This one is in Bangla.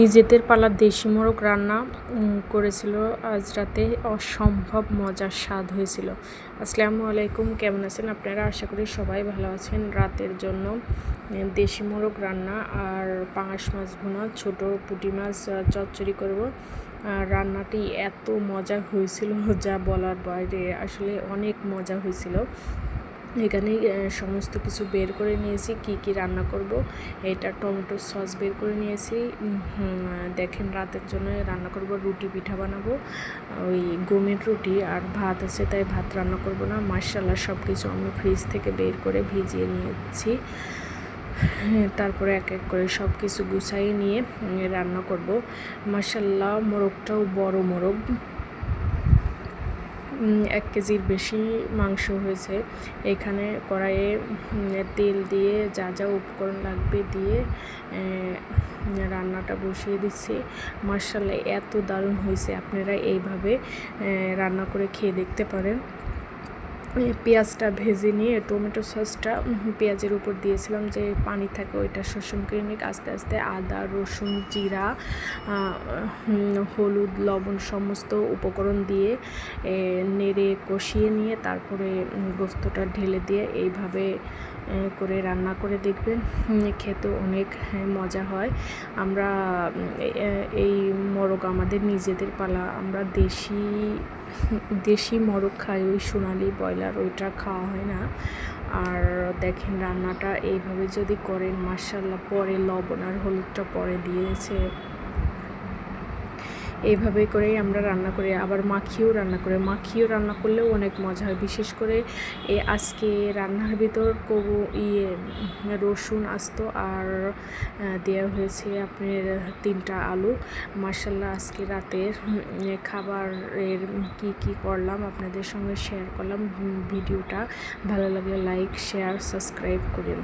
নিজেদের পালার দেশি মোরগ রান্না করেছিল। আজ রাতে অসম্ভব মজার স্বাদ হয়েছিল। আসসালামু আলাইকুম, কেমন আছেন আপনারা? আশা করি সবাই ভালো আছেন। রাতের জন্য দেশি মোরগ রান্না আর পাঙাশ মাছ ভুনা, ছোট পুঁটি মাছ চচ্চড়ি করব। আর রান্নাটি এত মজা হয়েছিল যা বলার বাইরে। আসলে অনেক মজা হয়েছিল। এখানে সমস্ত কিছু বের করে নিয়েছি কি কি রান্না করব। এটা টমেটো সস বের করে নিয়েছি। দেখেন রাতের জন্য রান্না করব রুটি পিঠা বানাবো ওই গমের রুটি আর ভাত আছে তাই ভাত রান্না করব না। মার্শাল্লাহ সব কিছু আমি ফ্রিজ থেকে বের করে ভিজিয়ে নিয়েছি। হ্যাঁ, তারপরে এক এক করে সব কিছু গুছাই নিয়ে রান্না করব। মার্শাল্লাহ মোরগটাও বড় মোরগ। এক কেজির বেশি মাংস হয়েছে। এখানে কড়াইয়ে তেল দিয়ে যা যা উপকরণ লাগবে দিয়ে রান্নাটা বসিয়ে দিচ্ছি। মার্শাল্লাহ এত দারুণ হয়েছে। আপনারা এইভাবে রান্না করে খেয়ে দেখতে পারেন। পেঁয়াজটা ভেজে নিয়ে টমেটো সসটা পেঁয়াজের উপর দিয়েছিলাম যে পানি থাকে ওইটা শোষণ করে নিয়ে আস্তে আস্তে আদা, রসুন, জিরা হলুদ, লবণ সমস্ত উপকরণ দিয়ে নেড়ে কষিয়ে নিয়ে তারপরে গোস্তটা ঢেলে দিয়ে এইভাবে করে রান্না করে দেখবেন। খেতে অনেক মজা হয়। আমরা এই মোরগ আমাদের নিজেদের পালা। আমরা দেশি দেশি মোরগ খাই, ওই সোনালি ব্রয়লার ওইটা খাওয়া হয় না। আর দেখেন রান্নাটা এইভাবে যদি করেন মার্শাল্লাহ পরে লবণ আর হলুদটা পরে দিয়েছে। এইভাবে করেই আমরা রান্না করি। আবার মাখিয়েও রান্না করে। মাখিয়েও রান্না করলেও অনেক মজা হয়। বিশেষ করে এ আজকে রান্নার ভিতর কবু ইয়ে রসুন আস্ত আর দেওয়া হয়েছে আপনার তিনটা আলু। মার্শাল্লাহ আজকে রাতের খাবারের কি কি করলাম আপনাদের সঙ্গে শেয়ার করলাম। ভিডিওটা ভালো লাগলে লাইক শেয়ার সাবস্ক্রাইব করেন